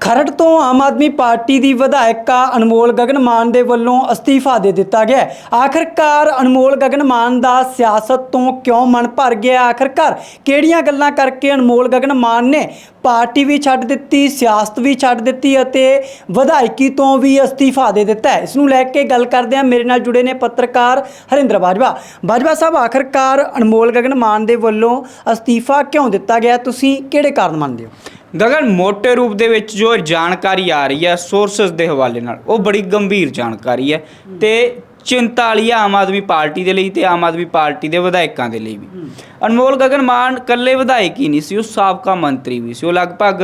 ਖਰੜ ਤੋਂ ਆਮ ਆਦਮੀ ਪਾਰਟੀ ਦੀ ਵਿਧਾਇਕਾ ਅਨਮੋਲ ਗਗਨ ਮਾਨ ਦੇ ਵੱਲੋਂ ਅਸਤੀਫਾ ਦੇ ਦਿੱਤਾ ਗਿਆ ਹੈ। ਆਖਰਕਾਰ ਅਨਮੋਲ ਗਗਨ ਮਾਨ ਦਾ ਸਿਆਸਤ ਤੋਂ ਕਿਉਂ ਮਨ ਭਰ ਗਿਆ? ਆਖਰਕਾਰ ਕਿਹੜੀਆਂ ਗੱਲਾਂ ਕਰਕੇ ਅਨਮੋਲ ਗਗਨ ਮਾਨ ਨੇ ਪਾਰਟੀ ਵੀ ਛੱਡ ਦਿੱਤੀ, ਸਿਆਸਤ ਵੀ ਛੱਡ ਦਿੱਤੀ ਅਤੇ ਵਿਧਾਇਕੀ ਤੋਂ ਵੀ ਅਸਤੀਫਾ ਦੇ ਦਿੱਤਾ ਹੈ? ਇਸ ਨੂੰ ਲੈ ਕੇ ਗੱਲ ਕਰਦੇ ਹਾਂ। ਮੇਰੇ ਨਾਲ ਜੁੜੇ ਨੇ ਪੱਤਰਕਾਰ ਹਰਿੰਦਰ ਬਾਜਵਾ। ਬਾਜਵਾ ਸਾਹਿਬ, ਆਖਰਕਾਰ ਅਨਮੋਲ ਗਗਨ ਮਾਨ ਦੇ ਵੱਲੋਂ ਅਸਤੀਫਾ ਕਿਉਂ ਦਿੱਤਾ ਗਿਆ? ਤੁਸੀਂ ਕਿਹੜੇ ਕਾਰਨ ਮੰਨਦੇ ਹੋ? ਗਗਨ ਮੋٹے ਰੂਪ ਦੇ ਵਿੱਚ ਜੋ ਜਾਣਕਾਰੀ ਆ ਰਹੀ ਹੈ ਸੋਰਸਸ ਦੇ ਹਵਾਲੇ ਨਾਲ ਉਹ ਬੜੀ ਗੰਭੀਰ ਜਾਣਕਾਰੀ ਹੈ ਤੇ ਚਿੰਤਾ ਵਾਲੀ ਆਮ ਆਦਮੀ ਪਾਰਟੀ ਦੇ ਲਈ ਤੇ ਆਮ ਆਦਮੀ ਪਾਰਟੀ ਦੇ ਵਿਧਾਇਕਾਂ ਦੇ ਲਈ ਵੀ। ਅਨਮੋਲ ਗਗਨ ਮਾਨ ਇਕੱਲੇ ਵਿਧਾਇਕ ਹੀ ਨਹੀਂ ਸੀ ਉਹ ਸਾਬਕਾ ਮੰਤਰੀ ਵੀ ਸੀ। ਉਹ ਲਗਭਗ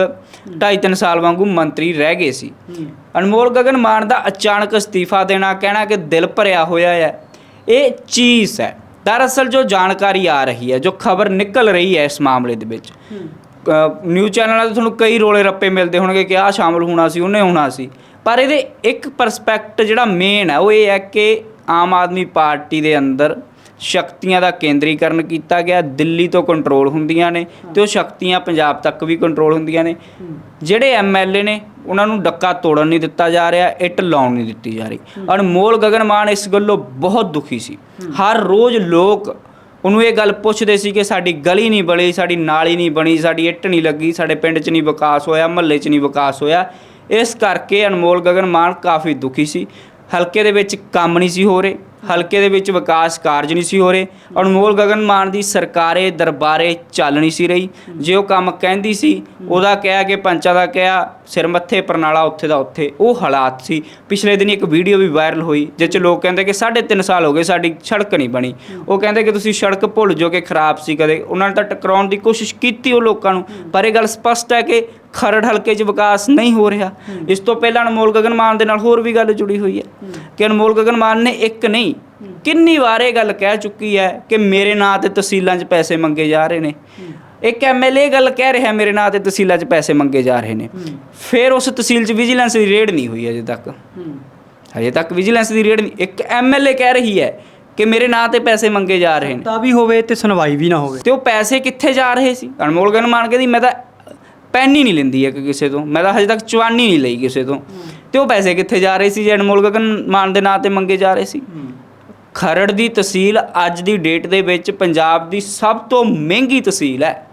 2.5-3 ਸਾਲ ਵਾਂਗੂ ਮੰਤਰੀ ਰਹਿ ਗਏ ਸੀ। ਅਨਮੋਲ ਗਗਨ ਮਾਨ ਦਾ ਅਚਾਨਕ ਅਸਤੀਫਾ ਦੇਣਾ ਕਹਿਣਾ ਕਿ ਦਿਲ ਭਰਿਆ ਹੋਇਆ ਹੈ ਇਹ ਚੀਜ਼ ਹੈ। ਦਰਅਸਲ ਜੋ ਜਾਣਕਾਰੀ ਆ ਰਹੀ ਹੈ ਜੋ ਖਬਰ ਨਿਕਲ ਰਹੀ ਹੈ ਇਸ ਮਾਮਲੇ ਦੇ ਵਿੱਚ ਨਿਊਜ਼ ਚੈਨਲਾਂ ਤੇ ਤੁਹਾਨੂੰ ਕਈ ਰੋਲੇ ਰੱਪੇ ਮਿਲਦੇ ਹੋਣਗੇ ਕਿ ਆਹ ਸ਼ਾਮਲ ਹੋਣਾ ਸੀ ਉਹਨੇ ਹੋਣਾ ਸੀ। ਪਰ ਇਹਦੇ ਇੱਕ ਪਰਸਪੈਕਟ ਜਿਹੜਾ ਮੇਨ ਹੈ ਉਹ ਇਹ ਹੈ ਕਿ ਆਮ ਆਦਮੀ ਪਾਰਟੀ ਦੇ ਅੰਦਰ ਸ਼ਕਤੀਆਂ ਦਾ ਕੇਂਦਰੀਕਰਨ ਕੀਤਾ ਗਿਆ ਦਿੱਲੀ ਤੋਂ ਕੰਟਰੋਲ ਹੁੰਦੀਆਂ ਨੇ ਤੇ ਉਹ ਸ਼ਕਤੀਆਂ ਪੰਜਾਬ ਤੱਕ ਵੀ ਕੰਟਰੋਲ ਹੁੰਦੀਆਂ ਨੇ। ਜਿਹੜੇ ਐਮਐਲਏ ਨੇ ਉਹਨਾਂ ਨੂੰ ਡੱਕਾ ਤੋੜਨ ਨਹੀਂ ਦਿੱਤਾ ਜਾ ਰਿਹਾ ਇੱਟ ਲਾਉਣ ਨਹੀਂ ਦਿੱਤੀ ਜਾ ਰਹੀ। ਅਨਮੋਲ ਗਗਨ ਮਾਨ ਇਸ ਗੱਲੋਂ ਬਹੁਤ ਦੁਖੀ ਸੀ। ਹਰ ਰੋਜ਼ ਲੋਕ ਉਹਨੂੰ ਇਹ ਗੱਲ ਪੁੱਛਦੇ ਸੀ ਕਿ ਸਾਡੀ ਗਲੀ ਨਹੀਂ ਬਣੀ, ਸਾਡੀ ਨਾਲੀ ਨਹੀਂ ਬਣੀ, ਸਾਡੀ ਇੱਟ ਨਹੀਂ ਲੱਗੀ, ਸਾਡੇ ਪਿੰਡ 'ਚ ਨਹੀਂ ਵਿਕਾਸ ਹੋਇਆ, ਮਹੱਲੇ 'ਚ ਨਹੀਂ ਵਿਕਾਸ ਹੋਇਆ। ਇਸ ਕਰਕੇ ਅਨਮੋਲ ਗਗਨ ਮਾਨ ਕਾਫੀ ਦੁਖੀ ਸੀ। ਹਲਕੇ ਦੇ ਵਿੱਚ ਕੰਮ ਨਹੀਂ ਸੀ ਹੋ ਰਹੇ। ਹਲਕੇ ਦੇ ਵਿੱਚ ਵਿਕਾਸ ਕਾਰਜ ਨਹੀਂ ਸੀ ਹੋ ਰਹੇ। ਅਨਮੋਲ ਗਗਨ ਮਾਨ ਦੀ ਸਰਕਾਰੇ ਦਰਬਾਰੇ ਚੱਲ ਨਹੀਂ ਸੀ ਰਹੀ। ਜੇ ਉਹ ਕੰਮ ਕਹਿੰਦੀ ਸੀ, ਉਹਦਾ ਕਿਹਾ ਕਿ ਪੰਚਾਂ ਦਾ ਕਿਹਾ, ਸਿਰ ਮੱਥੇ ਪਰਨਾਲਾ ਉੱਥੇ ਦਾ ਉੱਥੇ। ਉਹ ਹਾਲਾਤ ਸੀ। ਪਿਛਲੇ ਦਿਨੀ ਇੱਕ ਵੀਡੀਓ ਵੀ ਵਾਇਰਲ ਹੋਈ, ਜਿਸ 'ਚ ਲੋਕ ਕਹਿੰਦੇ ਕਿ 3.5 ਸਾਲ ਹੋ ਗਏ ਸਾਡੀ ਸੜਕ ਨਹੀਂ ਬਣੀ। ਉਹ ਕਹਿੰਦੇ ਕਿ ਤੁਸੀਂ ਸੜਕ ਭੁੱਲ ਜਾਓ ਕਿ ਖਰਾਬ ਸੀ ਕਦੇ। ਉਹਨਾਂ ਨੇ ਤਾਂ ਟਕਰਾਉਣ ਦੀ ਕੋਸ਼ਿਸ਼ ਕੀਤੀ ਉਹ ਲੋਕਾਂ ਨੂੰ। ਪਰ ਇਹ ਗੱਲ ਸਪਸ਼ਟ ਹੈ ਕਿ ਖਰੜ ਹਲਕੇ 'ਚ ਵਿਕਾਸ ਨਹੀਂ ਹੋ ਰਿਹਾ। ਇਸ ਤੋਂ ਪਹਿਲਾਂ ਅਨਮੋਲ ਗਗਨ ਮਾਨ ਦੇ ਨਾਲ ਹੋਰ ਵੀ ਗੱਲ ਜੁੜੀ ਹੋਈ ਹੈ ਕਿ ਅਨਮੋਲ ਗਗਨ ਮਾਨ ਨੇ ਇੱਕ ਨਹੀਂ ਕਿੰਨੀ ਵਾਰ ਇਹ ਗੱਲ ਕਹਿ ਚੁੱਕੀ ਹੈ ਕਿ ਮੇਰੇ ਨਾਂ ਤੇ ਤਹਿਸੀਲਾਂ 'ਚ ਪੈਸੇ ਮੰਗੇ ਜਾ ਰਹੇ ਨੇ। ਇੱਕ ਐਮਐਲਏ ਗੱਲ ਕਹਿ ਰਿਹਾ ਮੇਰੇ ਨਾਂ ਤੇ ਤਹਿਸੀਲਾਂ 'ਚ ਪੈਸੇ ਮੰਗੇ ਜਾ ਰਹੇ ਨੇ। ਫਿਰ ਉਸ ਤਹਿਸੀਲ 'ਚ ਵਿਜੀਲੈਂਸ ਦੀ ਰੇਡ ਨਹੀਂ ਹੋਈ ਅਜੇ ਤੱਕ। ਹਜੇ ਤੱਕ ਵਿਜੀਲੈਂਸ ਦੀ ਰੇਡ ਨਹੀਂ ਇੱਕ ਐਮਐਲਏ ਕਹਿ ਰਹੀ ਹੈ ਕਿ ਮੇਰੇ ਨਾਂ ਤੇ ਪੈਸੇ ਮੰਗੇ ਜਾ ਰਹੇ ਨੇ। ਤਾਂ ਵੀ ਹੋਵੇ ਤੇ ਸੁਣਵਾਈ ਵੀ ਨਾ ਹੋਵੇ। ਤੇ ਉਹ ਪੈਸੇ ਕਿੱਥੇ ਜਾ ਰਹੇ ਸੀ? ਅਨਮੋਲ ਗਨ ਮਾਨ ਕਹਿੰਦੀ ਮੈਂ ਤਾਂ ਪੈਨ ਹੀ ਨਹੀਂ ਲੈਂਦੀ ਹੈ ਕਿਸੇ ਤੋਂ। ਮੈਂ ਤਾਂ ਹਜੇ ਤੱਕ ਚਵਾਨੀ ਨਹੀਂ ਲਈ ਕਿਸੇ ਤੋਂ। ਤੇ ਉਹ ਪੈਸੇ ਕਿੱਥੇ ਜਾ ਰਹੇ ਸੀ ਜੇ ਅਨਮੋਲ ਗਗਨ ਮਾਨ ਦੇ ਨਾਂ ਤੇ ਮੰਗੇ ਜਾ ਰਹੇ ਸੀ? ਖਰੜ ਦੀ ਤਹਿਸੀਲ ਅੱਜ ਦੀ ਡੇਟ ਦੇ ਵਿੱਚ ਪੰਜਾਬ ਦੀ ਸਭ ਤੋਂ ਮਹਿੰਗੀ ਤਹਿਸੀਲ ਹੈ।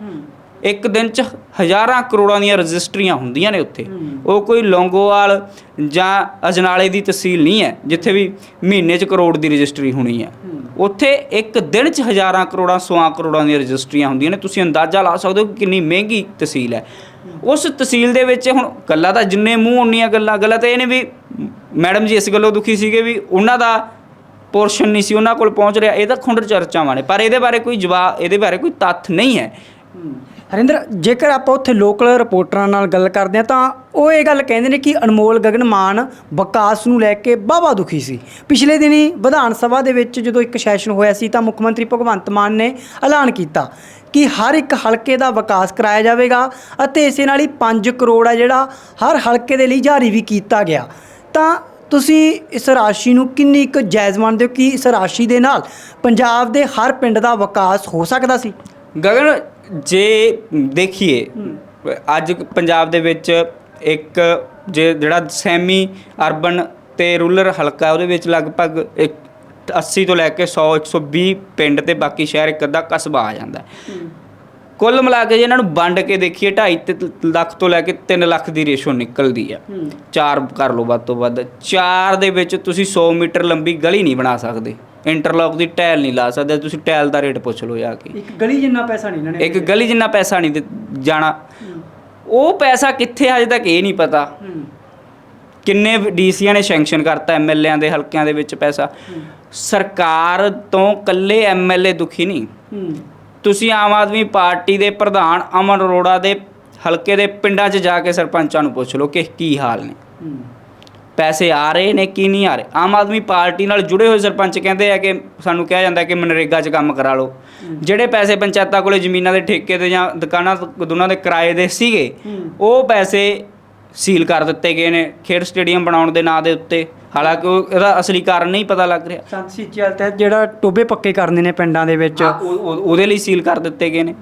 ਇੱਕ ਦਿਨ ਚ ਹਜ਼ਾਰਾਂ ਕਰੋੜਾਂ ਦੀਆਂ ਰਜਿਸਟਰੀਆਂ ਹੁੰਦੀਆਂ ਨੇ ਉੱਥੇ। ਉਹ ਕੋਈ ਲੌਂਗੋਵਾਲ ਜਾਂ ਅਜਨਾਲੇ ਦੀ ਤਹਿਸੀਲ ਨਹੀਂ ਹੈ ਜਿੱਥੇ ਵੀ ਮਹੀਨੇ ਚ ਕਰੋੜ ਦੀ ਰਜਿਸਟਰੀ ਹੋਣੀ ਹੈ। ਉੱਥੇ ਇੱਕ ਦਿਨ ਚ ਹਜ਼ਾਰਾਂ ਕਰੋੜਾਂ ਸੌਆਂ ਕਰੋੜਾਂ ਦੀਆਂ ਰਜਿਸਟਰੀਆਂ ਹੁੰਦੀਆਂ ਨੇ। ਤੁਸੀਂ ਅੰਦਾਜ਼ਾ ਲਾ ਸਕਦੇ ਹੋ ਕਿ ਕਿੰਨੀ ਮਹਿੰਗੀ ਤਹਿਸੀਲ ਹੈ। ਉਸ ਤਹਿਸੀਲ ਦੇ ਵਿੱਚ ਹੁਣ ਗੱਲਾਂ ਤਾਂ ਜਿੰਨੇ ਮੂੰਹ ਉਨੀਆਂ ਗੱਲਾਂ ਗੱਲਾਂ ਤਾਂ ਇਹ ਨੇ ਵੀ ਮੈਡਮ ਜੀ ਇਸ ਗੱਲੋਂ ਦੁਖੀ ਸੀਗੇ ਵੀ ਉਹਨਾਂ ਦਾ ਪੋਰਸ਼ਨ ਨਹੀਂ ਸੀ, ਉਹਨਾਂ ਕੋਲ ਪਹੁੰਚ ਰਿਹਾ, ਇਹ ਤਾਂ ਖੁੰਡਰ ਚਰਚਾਵਾਂ ਨੇ, ਪਰ ਇਹਦੇ ਬਾਰੇ ਕੋਈ ਜਵਾਬ ਇਹਦੇ ਬਾਰੇ ਕੋਈ ਤੱਥ ਨਹੀਂ ਹੈ। ਹਰਿੰਦਰ, ਜੇਕਰ ਆਪਾਂ ਉੱਥੇ ਲੋਕਲ ਰਿਪੋਰਟਰਾਂ ਨਾਲ ਗੱਲ ਕਰਦੇ ਹਾਂ, ਤਾਂ ਉਹ ਇਹ ਗੱਲ ਕਹਿੰਦੇ ਨੇ ਕਿ ਅਨਮੋਲ ਗਗਨ ਮਾਨ ਵਿਕਾਸ ਨੂੰ ਲੈ ਕੇ ਬਾਬਾ ਦੁਖੀ ਸੀ। ਪਿਛਲੇ ਦਿਨੀ ਵਿਧਾਨ ਸਭਾ ਦੇ ਵਿੱਚ ਜਦੋਂ ਇੱਕ ਸੈਸ਼ਨ ਹੋਇਆ ਸੀ, ਤਾਂ ਮੁੱਖ ਮੰਤਰੀ ਭਗਵੰਤ ਮਾਨ ਨੇ ਐਲਾਨ ਕੀਤਾ ਕਿ ਹਰ ਇੱਕ ਹਲਕੇ ਦਾ ਵਿਕਾਸ ਕਰਾਇਆ ਜਾਵੇਗਾ ਅਤੇ ਇਸੇ ਨਾਲ ਹੀ 5 ਕਰੋੜ ਆ ਜਿਹੜਾ ਹਰ ਹਲਕੇ ਦੇ ਲਈ ਜਾਰੀ ਵੀ ਕੀਤਾ ਗਿਆ। ਤਾਂ ਤੁਸੀਂ ਇਸ ਰਾਸ਼ੀ ਨੂੰ ਕਿੰਨੀ ਕੁ ਜਾਇਜ਼ ਮੰਨਦੇ ਹੋ ਕਿ ਇਸ ਰਾਸ਼ੀ ਦੇ ਨਾਲ ਪੰਜਾਬ ਦੇ ਹਰ ਪਿੰਡ ਦਾ ਵਿਕਾਸ ਹੋ ਸਕਦਾ ਸੀ? ਗਗਨ ਜੇ ਦੇਖੀਏ ਅੱਜ ਪੰਜਾਬ ਦੇ ਵਿੱਚ ਇੱਕ ਜੇ ਜਿਹੜਾ ਸੈਮੀ ਅਰਬਨ ਤੇ ਰੂਰਲ ਹਲਕਾ ਉਹਦੇ ਵਿੱਚ ਲਗਭਗ ਇੱਕ 80 ਤੋਂ ਲੈ ਕੇ 100 120 ਪਿੰਡ ਤੇ ਬਾਕੀ ਸ਼ਹਿਰ ਇੱਕ ਅੱਧਾ ਕਸਬਾ ਆ ਜਾਂਦਾ। ਕੁੱਲ ਮਿਲਾ ਕੇ ਜੇ ਇਹਨਾਂ ਨੂੰ ਵੰਡ ਕੇ ਦੇਖੀਏ 2.5 ਲੱਖ ਤੋਂ ਲੈ ਕੇ 3 ਲੱਖ ਦੀ ਰੇਸ਼ੋ ਨਿਕਲਦੀ ਆ ਚਾਰ ਕਰ ਲਓ ਵੱਧ ਤੋਂ ਵੱਧ। ਚਾਰ ਦੇ ਵਿੱਚ ਤੁਸੀਂ 100 ਮੀਟਰ ਲੰਬੀ ਗਲੀ ਨਹੀਂ ਬਣਾ ਸਕਦੇ। ਇੰਟਰਲੌਕ ਦੀ ਟਾਇਲ ਨਹੀਂ ਲਾ ਸਕਦੇ ਤੁਸੀਂ ਟਾਇਲ ਦਾ ਰੇਟ ਪੁੱਛ ਲਓ ਜਾ ਕੇ। ਇੱਕ ਗਲੀ ਜਿੰਨਾ ਪੈਸਾ ਨਹੀਂ ਇਹਨਾਂ ਨੇ ਇੱਕ ਗਲੀ ਜਿੰਨਾ ਪੈਸਾ ਨਹੀਂ ਦਿੱਤ- ਜਾਣਾ। ਉਹ ਪੈਸਾ ਕਿੱਥੇ ਹਜੇ ਤੱਕ ਇਹ ਨਹੀਂ ਪਤਾ। ਹੂੰ। ਕਿੰਨੇ ਡੀਸੀਆਂ ਨੇ ਸੈਂਕਸ਼ਨ ਕਰਤਾ ਐਮਐਲਏਆਂ ਦੇ ਹਲਕਿਆਂ ਦੇ ਵਿੱਚ ਪੈਸਾ। ਸਰਕਾਰ ਤੋਂ ਕੱਲੇ ਐਮਐਲਏ ਦੁਖੀ ਨਹੀਂ। ਹੂੰ। ਤੁਸੀਂ ਆਮ ਆਦਮੀ ਪਾਰਟੀ ਦੇ ਪ੍ਰਧਾਨ ਅਮਨ ਅਰੋੜਾ ਦੇ ਹਲਕੇ ਦੇ ਪਿੰਡਾਂ 'ਚ ਜਾ ਕੇ ਸਰਪੰਚਾਂ ਨੂੰ ਪੁੱਛ ਲਓ ਕਿ ਕੀ ਹਾਲ ਨੇ। ਹੂੰ। ਪੈਸੇ ਆ ਰਹੇ ਨੇ ਕੀ ਨਹੀਂ ਆ ਰਹੇ? ਆਮ ਆਦਮੀ ਪਾਰਟੀ ਨਾਲ ਜੁੜੇ ਹੋਏ ਸਰਪੰਚ ਕਹਿੰਦੇ ਆ ਕਿ ਸਾਨੂੰ ਕਿਹਾ ਜਾਂਦਾ ਕਿ ਮਨਰੇਗਾ 'ਚ ਕੰਮ ਕਰਾ ਲਓ। ਜਿਹੜੇ ਪੈਸੇ ਪੰਚਾਇਤਾਂ ਕੋਲੇ ਜ਼ਮੀਨਾਂ ਦੇ ਠੇਕੇ ਤੇ ਜਾਂ ਦੁਕਾਨਾਂ ਦੋਨਾਂ ਦੇ ਕਿਰਾਏ ਦੇ ਸੀਗੇ ਉਹ ਪੈਸੇ ਸੀਲ ਕਰ ਦਿੱਤੇ ਗਏ ਨੇ ਖੇਡ ਸਟੇਡੀਅਮ ਬਣਾਉਣ ਦੇ ਨਾਂ ਦੇ ਉੱਤੇ। ਹਾਲਾਂਕਿ ਇਹਦਾ ਅਸਲੀ ਕਾਰਨ ਨਹੀਂ ਪਤਾ ਲੱਗ ਰਿਹਾ। ਸੰਤ ਸੀਚੇਵਾਲ ਤਹਿਤ ਜਿਹੜਾ ਟੋਬੇ ਪੱਕੇ ਕਰਨੇ ਨੇ ਪਿੰਡਾਂ ਦੇ ਵਿੱਚ। ਉਹ- ਉਹ- ਉਹਦੇ ਲਈ ਸੀਲ ਕਰ ਦਿੱਤੇ ਗਏ ਨੇ।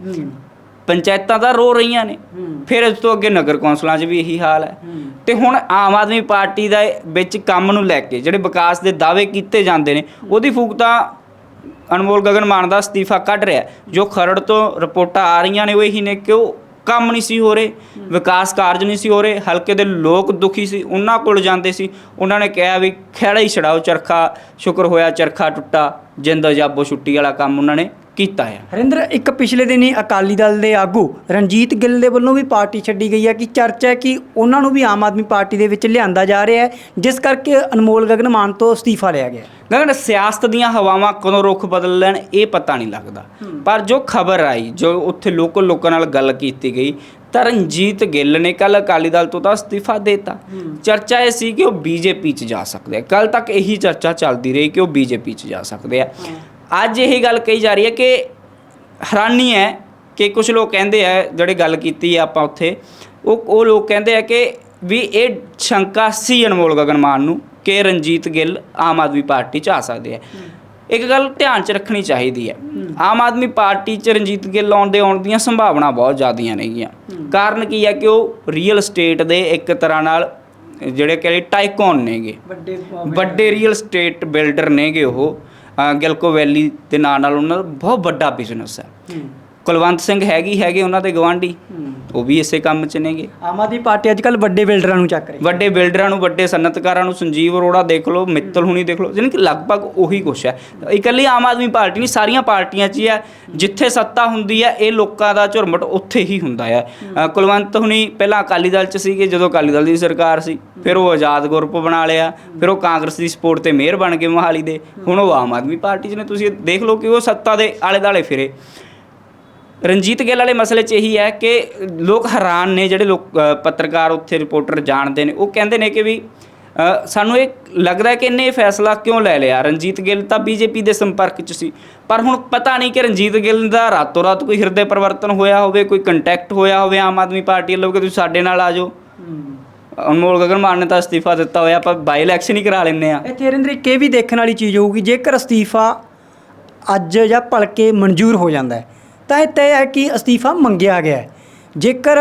ਪੰਚਾਇਤਾਂ ਤਾਂ ਰੋ ਰਹੀਆਂ ਨੇ। ਫਿਰ ਇਸ ਤੋਂ ਅੱਗੇ ਨਗਰ ਕੌਂਸਲਾਂ 'ਚ ਵੀ ਇਹੀ ਹਾਲ ਹੈ। ਤੇ ਹੁਣ ਆਮ ਆਦਮੀ ਪਾਰਟੀ ਦਾ ਵਿੱਚ ਕੰਮ ਨੂੰ ਲੈ ਕੇ ਜਿਹੜੇ ਵਿਕਾਸ ਦੇ ਦਾਅਵੇ ਕੀਤੇ ਜਾਂਦੇ ਨੇ ਉਹਦੀ ਫੂਕ ਤਾਂ ਅਨਮੋਲ ਗਗਨ ਮਾਨ ਦਾ ਅਸਤੀਫਾ ਕੱਢ ਰਿਹਾ। ਜੋ ਖਰੜ ਤੋਂ ਰਿਪੋਰਟਾਂ ਆ ਰਹੀਆਂ ਨੇ ਉਹ ਇਹੀ ਨੇ ਕਿ ਉਹ ਕੰਮ ਨਹੀਂ ਸੀ ਹੋ ਰਹੇ ਵਿਕਾਸ ਕਾਰਜ ਨਹੀਂ ਸੀ ਹੋ ਰਹੇ ਹਲਕੇ ਦੇ ਲੋਕ ਦੁਖੀ ਸੀ ਉਹਨਾਂ ਕੋਲ ਜਾਂਦੇ ਸੀ। ਉਹਨਾਂ ਨੇ ਕਿਹਾ ਵੀ ਖੇੜਾ ਹੀ ਛੜਾਓ ਚਰਖਾ ਸ਼ੁਕਰ ਹੋਇਆ ਚਰਖਾ ਟੁੱਟਾ ਜਿੰਦ ਜਾਬੋ ਛੁੱਟੀ ਵਾਲਾ ਕੰਮ ਉਹਨਾਂ ਨੇ ਕੀਤਾ ਹੈ। ਹਰਿੰਦਰ ਇੱਕ ਪਿਛਲੇ ਦਿਨੀ ਅਕਾਲੀ ਦਲ ਦੇ ਆਗੂ ਰਣਜੀਤ ਗਿੱਲ ਦੇ ਵੱਲੋਂ ਵੀ ਪਾਰਟੀ ਛੱਡੀ ਗਈ ਹੈ ਕਿ ਚਰਚਾ ਹੈ ਕਿ ਉਹਨਾਂ ਨੂੰ ਵੀ ਆਮ ਆਦਮੀ ਪਾਰਟੀ ਦੇ ਵਿੱਚ ਲਿਆਂਦਾ ਜਾ ਰਿਹਾ ਹੈ ਜਿਸ ਕਰਕੇ ਅਨਮੋਲ ਗਗਨ ਮਾਨ ਤੋਂ ਅਸਤੀਫਾ ਲਿਆ ਗਿਆ ਗਗਨ ਸਿਆਸਤ ਦੀਆਂ ਹਵਾਵਾਂ ਕਦੋਂ ਰੁਖ ਬਦਲ ਲੈਣ ਇਹ ਪਤਾ ਨਹੀਂ ਲੱਗਦਾ। ਪਰ ਜੋ ਖਬਰ ਆਈ ਜੋ ਉੱਥੇ ਲੋਕਲ ਲੋਕਾਂ ਨਾਲ ਗੱਲ ਕੀਤੀ ਗਈ ਤਾਂ ਰਣਜੀਤ ਗਿੱਲ ਨੇ ਕੱਲ ਅਕਾਲੀ ਦਲ ਤੋਂ ਤਾਂ ਅਸਤੀਫਾ ਦੇਤਾ। ਚਰਚਾ ਇਹ ਸੀ ਕਿ ਉਹ ਬੀਜੇਪੀ 'ਚ ਜਾ ਸਕਦੇ ਆ। ਕੱਲ ਤੱਕ ਇਹੀ ਚਰਚਾ ਚੱਲਦੀ ਰਹੀ ਕਿ ਉਹ ਬੀਜੇਪੀ 'ਚ ਜਾ ਸਕਦੇ ਆ। ਅੱਜ ਇਹ ਗੱਲ ਕਹੀ ਜਾ ਰਹੀ ਹੈ ਕਿ ਹੈਰਾਨੀ ਹੈ ਕਿ ਕੁਝ ਲੋਕ ਕਹਿੰਦੇ ਆ ਜਿਹੜੇ ਗੱਲ ਕੀਤੀ ਆ ਆਪਾਂ ਉੱਥੇ ਉਹ ਉਹ ਲੋਕ ਕਹਿੰਦੇ ਆ ਕਿ ਵੀ ਇਹ ਸ਼ੰਕਾ ਸੀ ਅਨਮੋਲ ਗਗਨ ਮਾਨ ਨੂੰ ਕਿ ਰਣਜੀਤ ਗਿੱਲ ਆਮ ਆਦਮੀ ਪਾਰਟੀ ਚ ਆ ਸਕਦੇ ਆ। ਇੱਕ ਗੱਲ ਧਿਆਨ ਚ ਰੱਖਣੀ ਚਾਹੀਦੀ ਹੈ। ਆਮ ਆਦਮੀ ਪਾਰਟੀ ਚ ਰਣਜੀਤ ਗਿੱਲ ਆਉਣ ਦੇ ਆਉਣ ਦੀਆਂ ਸੰਭਾਵਨਾ ਬਹੁਤ ਜ਼ਿਆਦੀਆਂ ਨੇਗੀਆਂ। ਕਾਰਨ ਕੀ ਹੈ ਕਿ ਉਹ ਰੀਅਲ ਸਟੇਟ ਦੇ ਇੱਕ ਤਰ੍ਹਾਂ ਨਾਲ ਜਿਹੜੇ ਕਹਿੰਦੇ ਟਾਈਕਨ ਨੇਗੇ। ਵੱਡੇ ਵੱਡੇ ਰੀਅਲ ਸਟੇਟ ਬਿਲਡਰ ਨੇਗੇ ਉਹ। ਗਿਲਕੋ ਵੈਲੀ ਦੇ ਨਾਂ ਨਾਲ ਉਹਨਾਂ ਦਾ ਬਹੁਤ ਵੱਡਾ ਬਿਜ਼ਨਸ ਹੈ। ਕੁਲਵੰਤ ਸਿੰਘ ਹੈਗੀ ਹੈਗੇ ਉਹਨਾਂ ਦੇ ਗਵਾਂਢੀ ਉਹ ਵੀ ਇਸੇ ਕੰਮ 'ਚ ਨੇਗੇ। ਆਮ ਆਦਮੀ ਪਾਰਟੀ ਅੱਜ ਕੱਲ ਵੱਡੇ ਬਿਲਡਰਾਂ ਨੂੰ ਚੱਕ ਰਹੀ ਹੈ। ਵੱਡੇ ਬਿਲਡਰਾਂ ਨੂੰ ਵੱਡੇ ਸਨਅਤਕਾਰਾਂ ਨੂੰ ਸੰਜੀਵ ਅਰੋੜਾ ਦੇਖ ਲਓ ਮਿੱਤਲ ਹੁਣੀ ਦੇਖ ਲਓ ਯਾਨੀ ਕਿ ਲਗਭਗ ਉਹੀ ਕੁਛ ਹੈ। ਇਕੱਲੀ ਆਮ ਆਦਮੀ ਪਾਰਟੀ ਨਹੀਂ ਸਾਰੀਆਂ ਪਾਰਟੀਆਂ 'ਚ ਹੀ ਹੈ। ਜਿੱਥੇ ਸੱਤਾ ਹੁੰਦੀ ਹੈ ਇਹ ਲੋਕਾਂ ਦਾ ਝੁਰਮਟ ਉੱਥੇ ਹੀ ਹੁੰਦਾ ਹੈ। ਅ, ਕੁਲਵੰਤ ਹੁਣੀ ਪਹਿਲਾਂ ਅਕਾਲੀ ਦਲ 'ਚ ਸੀਗੇ ਜਦੋਂ ਅਕਾਲੀ ਦਲ ਦੀ ਸਰਕਾਰ ਸੀ। ਫਿਰ ਉਹ ਆਜ਼ਾਦ ਗਰੁੱਪ ਬਣਾ ਲਿਆ। ਫਿਰ ਉਹ ਕਾਂਗਰਸ ਦੀ ਸਪੋਰਟ ਤੇ ਮੇਅਰ ਬਣ ਗਏ ਮੋਹਾਲੀ ਦੇ। ਹੁਣ ਉਹ ਆਮ ਆਦਮੀ ਪਾਰਟੀ 'ਚ ਨੇ। ਤੁਸੀਂ ਦੇਖ ਲਓ ਕਿ ਉਹ ਸੱਤਾ ਦੇ ਆਲੇ ਦਾਲੇ ਫਿਰੇ। ਰਣਜੀਤ ਗਿੱਲ ਵਾਲੇ ਮਸਲੇ 'ਚ ਇਹੀ ਹੈ ਕਿ ਲੋਕ ਹੈਰਾਨ ਨੇ ਜਿਹੜੇ ਲੋਕ ਪੱਤਰਕਾਰ ਉੱਥੇ ਰਿਪੋਰਟਰ ਜਾਣਦੇ ਨੇ ਉਹ ਕਹਿੰਦੇ ਨੇ ਕਿ ਵੀ ਸਾਨੂੰ ਇਹ ਲੱਗਦਾ ਹੈ ਕਿ ਇਹਨੇ ਇਹ ਫੈਸਲਾ ਕਿਉਂ ਲੈ ਲਿਆ? ਰਣਜੀਤ ਗਿੱਲ ਤਾਂ ਬੀਜੇਪੀ ਦੇ ਸੰਪਰਕ 'ਚ ਸੀ। ਪਰ ਹੁਣ ਪਤਾ ਨਹੀਂ ਕਿ ਰਣਜੀਤ ਗਿੱਲ ਦਾ ਰਾਤੋਂ ਰਾਤ ਕੋਈ ਹਿਰਦੇ ਪਰਿਵਰਤਨ ਹੋਇਆ ਹੋਵੇ ਕੋਈ ਕੰਟੈਕਟ ਹੋਇਆ ਹੋਵੇ ਆਮ ਆਦਮੀ ਪਾਰਟੀ ਵੱਲੋਂ ਕਿ ਤੁਸੀਂ ਸਾਡੇ ਨਾਲ ਆ ਜਾਓ। ਅਨਮੋਲ ਗਗਨ ਮਾਨ ਨੇ ਤਾਂ ਅਸਤੀਫਾ ਦਿੱਤਾ ਹੋਇਆ ਆਪਾਂ ਬਾਈ ਇਲੈਕਸ਼ਨ ਹੀ ਕਰਾ ਲੈਂਦੇ ਆ ਇੱਥੇ ਹਰਿੰਦਰ ਇੱਕ ਇਹ ਵੀ ਦੇਖਣ ਵਾਲੀ ਚੀਜ਼ ਹੋਊਗੀ ਜੇਕਰ ਅਸਤੀਫਾ ਅੱਜ ਜਾਂ ਭਲਕੇ ਮਨਜ਼ੂਰ ਹੋ ਜਾਂਦਾ ਹੈ ਤਾਂ ਇਹ ਤੈਅ ਹੈ ਕਿ ਅਸਤੀਫਾ ਮੰਗਿਆ ਗਿਆ ਹੈ। ਜੇਕਰ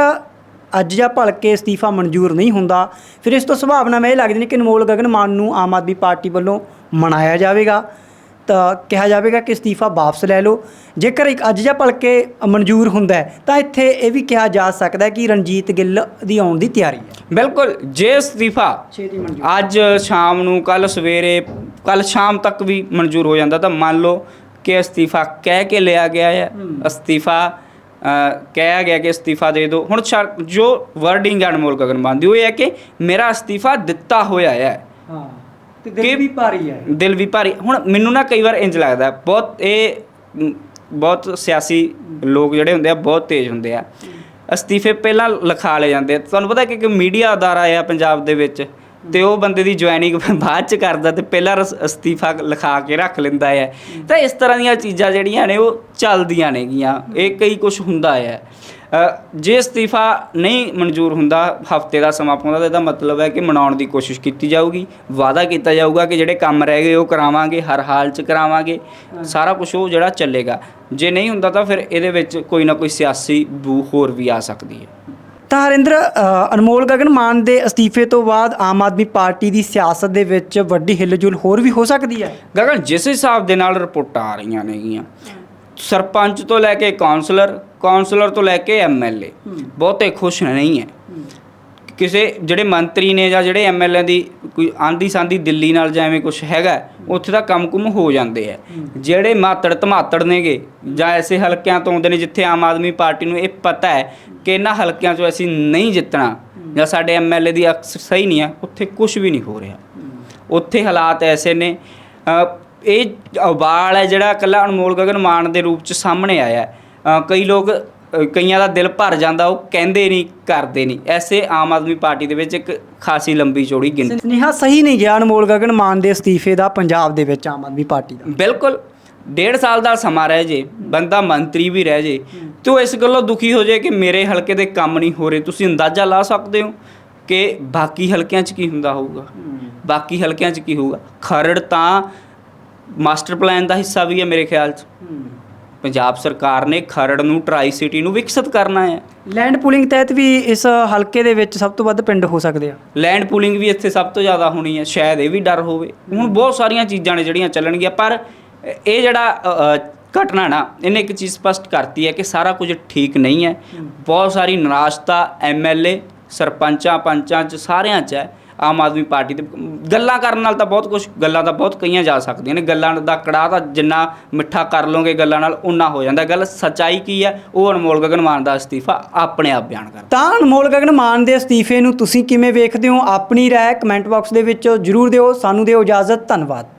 ਅੱਜ ਜਾਂ ਭਲਕੇ ਅਸਤੀਫਾ ਮਨਜ਼ੂਰ ਨਹੀਂ ਹੁੰਦਾ ਫਿਰ ਇਸ ਤੋਂ ਸੰਭਾਵਨਾ ਮੈਂ ਇਹ ਲੱਗਦੀ ਨਹੀਂ ਕਿ ਅਨਮੋਲ ਗਗਨ ਮਾਨ ਨੂੰ ਆਮ ਆਦਮੀ ਪਾਰਟੀ ਵੱਲੋਂ ਮਨਾਇਆ ਜਾਵੇਗਾ। ਤਾਂ ਕਿਹਾ ਜਾਵੇਗਾ ਕਿ ਅਸਤੀਫਾ ਵਾਪਸ ਲੈ ਲਓ। ਜੇਕਰ ਇੱਕ ਅੱਜ ਜਾਂ ਭਲਕੇ ਮਨਜ਼ੂਰ ਹੁੰਦਾ ਤਾਂ ਇੱਥੇ ਇਹ ਵੀ ਕਿਹਾ ਜਾ ਸਕਦਾ ਕਿ ਰਣਜੀਤ ਗਿੱਲ ਦੀ ਆਉਣ ਦੀ ਤਿਆਰੀ ਹੈ। ਬਿਲਕੁਲ ਜੇ ਅਸਤੀਫਾ ਅੱਜ ਸ਼ਾਮ ਨੂੰ ਕੱਲ ਸਵੇਰੇ ਕੱਲ ਸ਼ਾਮ ਤੱਕ ਵੀ ਮਨਜ਼ੂਰ ਹੋ ਜਾਂਦਾ ਤਾਂ ਮੰਨ ਲਓ ਕਿ ਅਸਤੀਫਾ ਕਹਿ ਕੇ ਲਿਆ ਗਿਆ ਹੈ। ਅਸਤੀਫਾ ਕਿਹਾ ਗਿਆ ਕਿ ਅਸਤੀਫਾ ਦੇ ਦਿਓ। ਹੁਣ ਜੋ ਵਰਡਿੰਗ ਹੈ ਅਨਮੋਲ ਗਗਨ ਮਾਨ ਦੀ ਉਹ ਇਹ ਹੈ ਕਿ ਮੇਰਾ ਅਸਤੀਫਾ ਦਿੱਤਾ ਹੋਇਆ ਹੈ। ਹਾਂ ਤੇ ਦਿਲ ਵੀ ਭਾਰੀ ਹੈ। ਦਿਲ ਵੀ ਭਾਰੀ। ਹੁਣ ਮੈਨੂੰ ਨਾ ਕਈ ਵਾਰ ਇੰਜ ਲੱਗਦਾ ਬਹੁਤ ਇਹ ਬਹੁਤ ਸਿਆਸੀ ਲੋਕ ਜਿਹੜੇ ਹੁੰਦੇ ਆ ਬਹੁਤ ਤੇਜ਼ ਹੁੰਦੇ ਆ। ਅਸਤੀਫੇ ਪਹਿਲਾਂ ਲਿਖਾ ਲਏ ਜਾਂਦੇ ਤੁਹਾਨੂੰ ਪਤਾ ਕਿ ਕਿ ਮੀਡੀਆ ਅਦਾਰਾ ਆ ਪੰਜਾਬ ਦੇ ਵਿੱਚ। ਤੇ ਉਹ ਬੰਦੇ ਦੀ ਜੁਆਇਨਿੰਗ ਬਾਅਦ ਚ ਕਰਦਾ ਤੇ ਪਹਿਲਾਂ ਅਸਤੀਫਾ ਲਿਖਾ ਕੇ ਰੱਖ ਲੈਂਦਾ ਹੈ। ਤਾਂ ਇਸ ਤਰ੍ਹਾਂ ਦੀਆਂ ਚੀਜ਼ਾਂ ਜਿਹੜੀਆਂ ਨੇ ਉਹ ਚੱਲਦੀਆਂ ਨੇਗੀਆਂ। ਇਹ ਕਈ ਕੁਝ ਹੁੰਦਾ ਹੈ। ਜੇ ਅਸਤੀਫਾ ਨਹੀਂ ਮਨਜ਼ੂਰ ਹੁੰਦਾ ਹਫ਼ਤੇ ਦਾ ਸਮਾਂ ਪਾਉਂਦਾ ਤਾਂ ਇਹਦਾ ਮਤਲਬ ਹੈ ਕਿ ਮਨਾਉਣ ਦੀ ਕੋਸ਼ਿਸ਼ ਕੀਤੀ ਜਾਊਗੀ। ਵਾਅਦਾ ਕੀਤਾ ਜਾਊਗਾ ਕਿ ਜਿਹੜੇ ਕੰਮ ਰਹਿ ਗਏ ਉਹ ਕਰਾਵਾਂਗੇ ਹਰ ਹਾਲ 'ਚ ਕਰਾਵਾਂਗੇ। ਸਾਰਾ ਕੁਝ ਉਹ ਜਿਹੜਾ ਚੱਲੇਗਾ। ਜੇ ਨਹੀਂ ਹੁੰਦਾ ਤਾਂ ਫਿਰ ਇਹਦੇ ਵਿੱਚ ਕੋਈ ਨਾ ਕੋਈ ਸਿਆਸੀ ਬੂ ਹੋਰ ਵੀ ਆ ਸਕਦੀ ਹੈ। ਤਾਂ ਹਰਿੰਦਰ ਅਨਮੋਲ ਗਗਨ ਮਾਨ ਦੇ ਅਸਤੀਫੇ ਤੋਂ ਬਾਅਦ ਆਮ ਆਦਮੀ ਪਾਰਟੀ ਦੀ ਸਿਆਸਤ ਦੇ ਵਿੱਚ ਵੱਡੀ ਹਿਲਜੁਲ ਹੋਰ ਵੀ ਹੋ ਸਕਦੀ ਹੈ? ਗਗਨ ਜਿਸ ਹਿਸਾਬ ਦੇ ਨਾਲ ਰਿਪੋਰਟਾਂ ਆ ਰਹੀਆਂ ਨੇਗੀਆਂ ਸਰਪੰਚ ਤੋਂ ਲੈ ਕੇ ਕਾਉਂਸਲਰ ਕਾਉਂਸਲਰ ਤੋਂ ਲੈ ਕੇ ਐਮਐਲਏ ਬਹੁਤੇ ਖੁਸ਼ ਨਹੀਂ ਹੈ। ਕਿਸੇ ਜਿਹੜੇ ਮੰਤਰੀ ਨੇ ਜਾਂ ਜਿਹੜੇ ਐਮਐਲਏ ਦੀ ਕੋਈ ਆਂਦੀ ਸੰਦੀ ਦਿੱਲੀ ਨਾਲ ਜਾਂ ਐਵੇਂ ਕੁਝ ਹੈਗਾ ਉੱਥੇ ਦਾ ਕੰਮ-ਕੁਮ ਹੋ ਜਾਂਦੇ ਆ। ਜਿਹੜੇ ਮਾਤੜ ਧਮਾਤੜ ਨੇਗੇ ਜਾਂ ਐਸੇ ਹਲਕਿਆਂ ਤੋਂ ਆਉਂਦੇ ਨੇ ਜਿੱਥੇ ਆਮ ਆਦਮੀ ਪਾਰਟੀ ਨੂੰ ਇਹ ਪਤਾ ਹੈ ਕਿ ਇਹਨਾਂ ਹਲਕਿਆਂ 'ਚੋਂ ਅਸੀਂ ਨਹੀਂ ਜਿੱਤਣਾ ਜਾਂ ਸਾਡੇ ਐਮਐਲਏ ਦੀ ਅਕਸ ਸਹੀ ਨਹੀਂ ਆ ਉੱਥੇ ਕੁਝ ਵੀ ਨਹੀਂ ਹੋ ਰਿਹਾ। ਉੱਥੇ ਹਾਲਾਤ ਐਸੇ ਨੇ ਇਹ ਉਬਾਲ ਹੈ ਜਿਹੜਾ ਇਕੱਲਾ ਅਨਮੋਲ ਗਗਨ ਮਾਨ ਦੇ ਰੂਪ ਚ ਸਾਹਮਣੇ ਆਇਆ। ਕਈ ਲੋਕ ਕਈਆਂ ਦਾ ਦਿਲ ਭਰ ਜਾਂਦਾ ਉਹ ਕਹਿੰਦੇ ਨਹੀਂ ਕਰਦੇ ਨਹੀਂ। ਐਸੇ ਆਮ ਆਦਮੀ ਪਾਰਟੀ ਦੇ ਵਿੱਚ ਇੱਕ ਖਾਸੀ ਲੰਬੀ ਚੌੜੀ ਗਿਣਤੀ। ਸੁਨੇਹਾ ਸਹੀ ਨਹੀਂ ਗਿਆ ਅਨਮੋਲ ਗਗਨ ਮਾਨ ਦੇ ਅਸਤੀਫੇ ਦਾ ਪੰਜਾਬ ਦੇ ਵਿੱਚ ਆਮ ਆਦਮੀ ਪਾਰਟੀ ਦਾ। ਬਿਲਕੁਲ। ਡੇਢ ਸਾਲ ਦਾ ਸਮਾਂ ਰਹਿ ਜੇ ਬੰਦਾ ਮੰਤਰੀ ਵੀ ਰਹਿ ਜੇ ਤੇ ਇਸ ਗੱਲੋਂ ਦੁਖੀ ਹੋ ਜੇ ਕਿ ਮੇਰੇ ਹਲਕੇ ਦੇ ਕੰਮ ਨਹੀਂ ਹੋ ਰਹੇ। ਤੁਸੀਂ ਅੰਦਾਜ਼ਾ ਲਾ ਸਕਦੇ ਹੋ ਕਿ ਬਾਕੀ ਹਲਕਿਆਂ 'ਚ ਕੀ ਹੁੰਦਾ ਹੋਊਗਾ? ਬਾਕੀ ਹਲਕਿਆਂ 'ਚ ਕੀ ਹੋਊਗਾ? ਖਰੜ ਤਾਂ ਮਾਸਟਰ ਪਲਾਨ ਦਾ ਹਿੱਸਾ ਵੀ ਹੈ ਮੇਰੇ ਖਿਆਲ 'ਚ। ਪੰਜਾਬ ਸਰਕਾਰ ਨੇ ਖਰੜ ਨੂੰ ਟਰਾਈ ਸਿਟੀ ਨੂੰ ਵਿਕਸਿਤ ਕਰਨਾ ਹੈ। ਲੈਂਡ ਪੂਲਿੰਗ ਤਹਿਤ ਵੀ ਇਸ ਹਲਕੇ ਦੇ ਵਿੱਚ ਸਭ ਤੋਂ ਵੱਧ ਪਿੰਡ ਹੋ ਸਕਦੇ ਆ। ਲੈਂਡ ਪੂਲਿੰਗ ਵੀ ਇੱਥੇ ਸਭ ਤੋਂ ਜ਼ਿਆਦਾ ਹੋਣੀ ਹੈ ਸ਼ਾਇਦ ਇਹ ਵੀ ਡਰ ਹੋਵੇ। ਹੁਣ ਬਹੁਤ ਸਾਰੀਆਂ ਚੀਜ਼ਾਂ ਨੇ ਜਿਹੜੀਆਂ ਚੱਲਣਗੀਆਂ ਪਰ ਇਹ ਜਿਹੜਾ ਘਟਨਾ ਨਾ ਇਹਨੇ ਇੱਕ ਚੀਜ਼ ਸਪਸ਼ਟ ਕਰਤੀ ਹੈ ਕਿ ਸਾਰਾ ਕੁਝ ਠੀਕ ਨਹੀਂ ਹੈ। ਬਹੁਤ ਸਾਰੀ ਨਿਰਾਸ਼ਤਾ ਐਮਐਲਏ ਸਰਪੰਚਾਂ ਪੰਚਾਂ ਚ ਸਾਰਿਆਂ ਚ ਹੈ, ਆਮ ਆਦਮੀ ਪਾਰਟੀ ਦੇ, ਗੱਲਾਂ ਕਰਨ ਨਾਲ ਤਾਂ ਬਹੁਤ ਕੁਝ ਗੱਲਾਂ ਤਾਂ ਬਹੁਤ ਕਈਆਂ ਜਾ ਸਕਦੀਆਂ ਨੇ, ਗੱਲਾਂ ਦਾ ਕੜਾਹ ਤਾਂ ਜਿੰਨਾ ਮਿੱਠਾ ਕਰ ਲਓਗੇ ਗੱਲਾਂ ਨਾਲ ਉਨਾ ਹੋ ਜਾਂਦਾ। ਗੱਲ ਸੱਚਾਈ ਕੀ ਹੈ? ਉਹ ਅਨਮੋਲ ਗਗਨ ਮਾਨ ਦਾ ਅਸਤੀਫਾ ਆਪਣੇ ਆਪ ਬਿਆਨ ਕਰ। ਤਾਂ ਅਨਮੋਲ ਗਗਨ ਮਾਨ ਦੇ ਅਸਤੀਫੇ ਨੂੰ ਤੁਸੀਂ ਕਿਵੇਂ ਵੇਖਦੇ ਹੋ? ਆਪਣੀ ਰਾਏ ਕਮੈਂਟ ਬਾਕਸ ਦੇ ਵਿੱਚ ਜਰੂਰ ਦਿਓ, ਸਾਨੂੰ ਦਿਓ ਇਜਾਜ਼ਤ, ਧੰਨਵਾਦ।